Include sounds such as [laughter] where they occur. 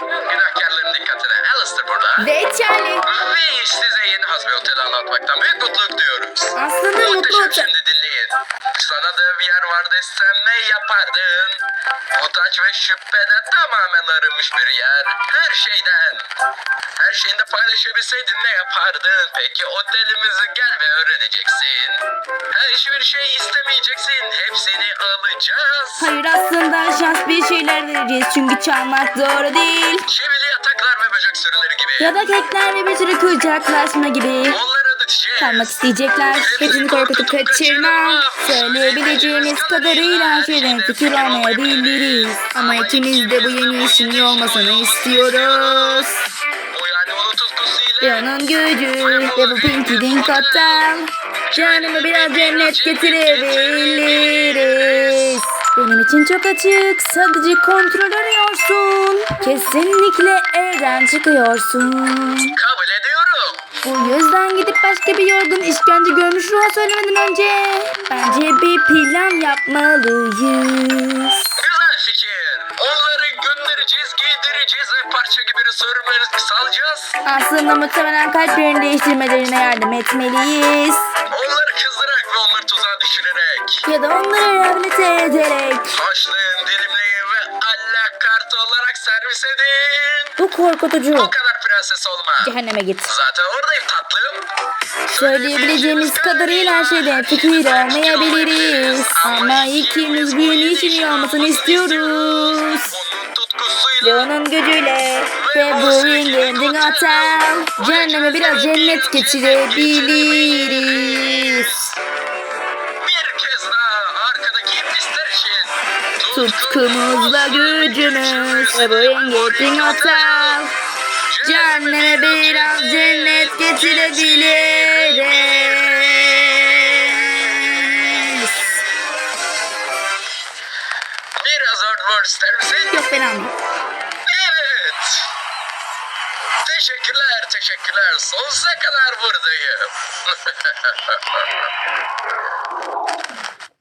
Günahkarların dikkatine. Alistair burada. Ve Charlie. Ve size yeni Hasbi Otel'i anlatmaktan büyük mutluluk duyuyoruz. Aslında mutlu otel. Sana da bir yer var desem ne yapardın? Utanç ve şüpheden tamamen arınmış bir yer. Her şeyden. Her şeyini de paylaşabilseydin ne yapardın? Peki otelimizi gel ve öğreneceksin. Her hiçbir şey istemeyeceksin. Hepsini alacağız. Hayır aslında şans bir şeyler vereceğiz çünkü çalmak doğru değil. Çivili yataklar ve böcek sürüleri gibi. Ya da keklerle bir sürü kucaklaşma gibi. Ödeteceğiz. Kalmak isteyecekler. Hepsini korkutup kaçırma. Söyleyebileceğimiz kadarıyla şeyden fikir olmayabiliriz. Ama ikimiz de bu yeni işin iyi olmasını istiyoruz. Ve onun gücü ve bu Pinky Dink Hotel. Canımı biraz cennet getirebiliriz. Benim için çok açık. Sadece kontrol arıyorsun. Kesinlikle evden çıkıyorsun. Başka bir yorgun işkence görmüş ruha söylemeden önce bence bir plan yapmalıyız. Güzel fikir. Onları göndereceğiz, giydireceğiz ve parça gibi salacağız. Aslında muhtemelen kalplerini değiştirmelerine yardım etmeliyiz. Onları kızdırarak ve onları tuzağa düşürerek. Ya da onları rehabilite ederek. Haşlayın, dilimleyin ve alakart olarak servis edin. Bu korkutucu. O kadar prenses olma. Cehenneme git. Zaten oradayım tatlım. Söyleyebileceğimiz kadarıyla her şeyden fikir olmayabiliriz. Ama ikimiz bu işin iyi olmasını istiyoruz. Ve onun gücüyle ve bu ringin otel cehenneme biraz cennet geçirebiliriz. Bir kez daha arkadaki iblisler için. Tutkumuzla gücümüz ve bu ringin otel cehenneme biraz cennet geçirebiliriz. Biraz Earthworm ister misin? Yok ben almayayım. Evet. Teşekkürler, teşekkürler. Sonsuza kadar buradayım. [laughs]